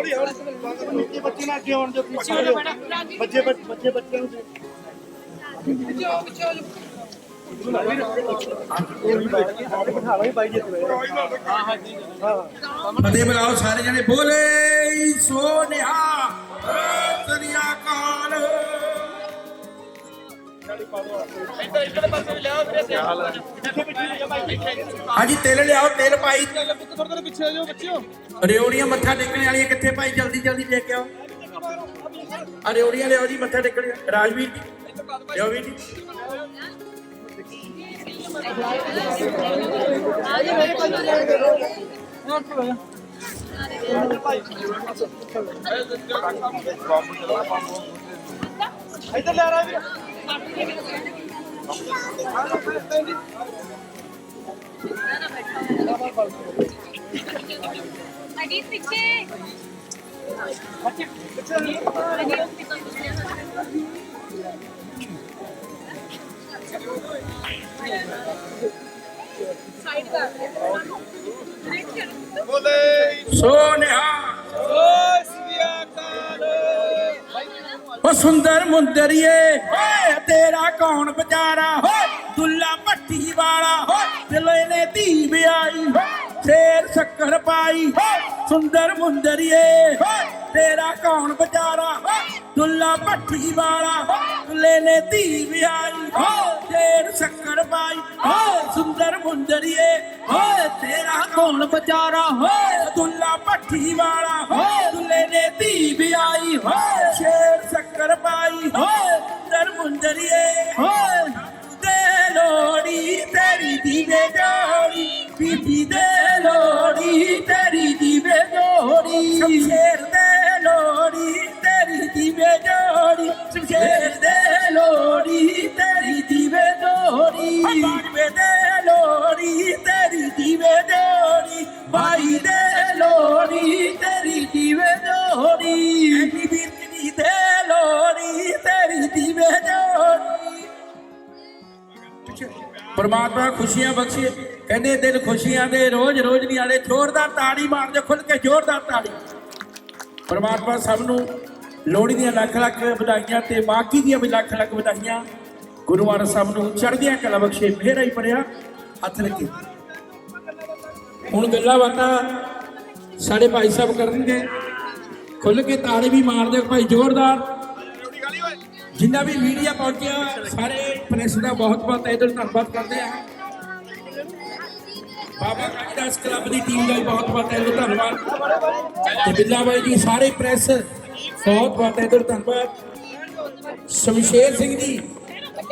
ਹੌਲੀ ਹੌਲੀ ਬੱਚੇ ਨਾ ਅੱਗੇ ਆਉਣ ਜੋ ਪਿੱਛੇ ਹੋ। ਬੱਚੇ ਬੱਚੇ ਬੱਚਿਆਂ ਨੂੰ ਬਿਠਾ ਲਈ ਬਾਈ ਜੀ ਫਤਿਹ ਬੁਲਾਓ ਸਾਰੇ ਜਣੇ ਬੋਲੇ ਸੋ ਨਿਹਾ ਤਰੀਆ ਕਾਲ ਹਾਂਜੀ, ਤੇਲ ਲਿਆਓ, ਤੇਲ ਪਾਈ। ਥੋੜਾ ਪਿੱਛੇ ਜਾਓ ਬੱਚਿਓ ਰਿਓੜੀਆਂ ਮੱਥਾ ਟੇਕਣ ਵਾਲੀਆਂ ਕਿੱਥੇ ਭਾਈ ਜਲਦੀ ਜਲਦੀ ਲੈ ਕੇ ਆਓ। ਆ ਰਿਓੜੀਆਂ ਲਿਆਓ ਜੀ, ਮੱਥਾ ਟੇਕਣ ਰਾਜਵੀਰ ਜੀ। ਲਿਆਓ ਵੀਰ ਜੀ। ਇੱਧਰ ਲੈ ਆ ਵੀਰ। ਅਜੀ ਪਿੱਛੇ ਅਜੀ ਪਿੱਛੇ ਸਾਈਡ ਕਰ ਸੋ ਨਿਹਾ ਓਏ ਸ੍ਰੀ ਅਕਾਲ ਓ ਸੁੰਦਰ ਮੁੰਦਰੀਏ। ਤੇਰਾ ਕੌਣ ਵਿਚਾਰਾ? ਓਏ ਦੁੱਲਾ ਭੱਟੀ ਵਾਲਾ। ਓਏ ਦਿਲੇ ਨੇ ਧੀ ਵਿਆਈ ਫੇਰ ਸ਼ੱਕਰ ਪਾਈ। ਓਏ ਸੁੰਦਰ ਮੁੰਦਰੀਏ। ਓਏ ਤੇਰਾ ਕੌਣ ਵਿਚਾਰਾ? ਓਏ ਦੁੱਲਾ ਭੱਟੀ ਵਾਲਾ। ਓਏ ਦਿਲੇ ਨੇ ਧੀ ਵਿਆਈ ਓਏ ਫੇਰ ਸ਼ੱਕਰ ਪਾਈ। ਓਏ ਸੁੰਦਰ ਮੁੰਦਰੀਏ। ਓਏ ਤੇਰਾ ਕੌਣ ਵਿਚਾਰਾ? ਓਏ ਦੁੱਲਾ ਭੱਟੀ ਵਾਲਾ। ਓਏ ਦੁੱਲੇ ਨੇ ਧੀ ਵਿਆਈ ਓਏ ਸ਼ੇਰ ਸ਼ੱਕਰ জড়িয়ে ਪਰਮਾਤਮਾ ਖੁਸ਼ੀਆਂ ਬਖਸ਼ੇ, ਕਹਿੰਦੇ ਦਿਨ ਖੁਸ਼ੀਆਂ ਦੇ ਰੋਜ਼ ਰੋਜ਼ ਨਹੀਂ ਆਲੇ ਜ਼ੋਰਦਾਰ ਤਾੜੀ ਮਾਰ ਦਿਓ ਖੁੱਲ ਕੇ ਜ਼ੋਰਦਾਰ ਤਾੜੀ। ਪਰਮਾਤਮਾ ਸਭ ਨੂੰ ਲੋਹੜੀ ਦੀਆਂ ਲੱਖ ਲੱਖ ਵਧਾਈਆਂ ਤੇ ਮਾਗੀ ਦੀਆਂ ਵੀ ਲੱਖ ਲੱਖ ਵਧਾਈਆਂ। ਗੁਰੂ ਮਹਾਰਾਜ ਸਭ ਨੂੰ ਚੜ੍ਹਦੀਆਂ ਕਲਾ ਬਖਸ਼ੇ ਫੇਰ ਹੀ ਪੜਿਆ ਹੱਥ ਲੱਗੇ। ਹੁਣ ਗੱਲਾਂ ਬਾਤਾਂ ਸਾਡੇ ਭਾਈ ਸਾਹਿਬ ਕਰਨਗੇ। ਖੁੱਲ ਕੇ ਤਾੜੀ ਵੀ ਮਾਰ ਦਿਓ ਭਾਈ ਜ਼ੋਰਦਾਰ। ਜਿੰਨਾ ਵੀ ਮੀਡੀਆ ਪਹੁੰਚਿਆ, ਸਾਰੇ ਪ੍ਰੈਸ ਦਾ ਬਹੁਤ ਬਹੁਤ ਤਹਿ ਧੰਨਵਾਦ ਕਰਦੇ ਆ ਬਾਬਾ ਕਾਲੀਦਾਸ ਕਲੱਬ ਦੀ ਟੀਮ ਦਾ ਵੀ ਬਹੁਤ ਬਹੁਤ ਤਹਿ ਧੰਨਵਾਦ। ਤੇ ਬਿੱਲਾ ਬਾਈ ਜੀ, ਸਾਰੇ ਪ੍ਰੈਸ ਬਹੁਤ ਬਹੁਤ ਤਹਿ ਧੰਨਵਾਦ। ਸ਼ਮਸ਼ੇਰ ਸਿੰਘ ਜੀ,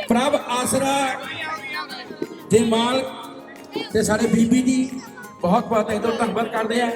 ਪ੍ਰਭ ਆਸਰਾ ਦੇ ਮਾਲ ਤੇ ਸਾਡੇ ਬੀਬੀ ਜੀ, ਬਹੁਤ ਬਹੁਤ ਤਹਿ ਧੰਨਵਾਦ ਕਰਦੇ ਆ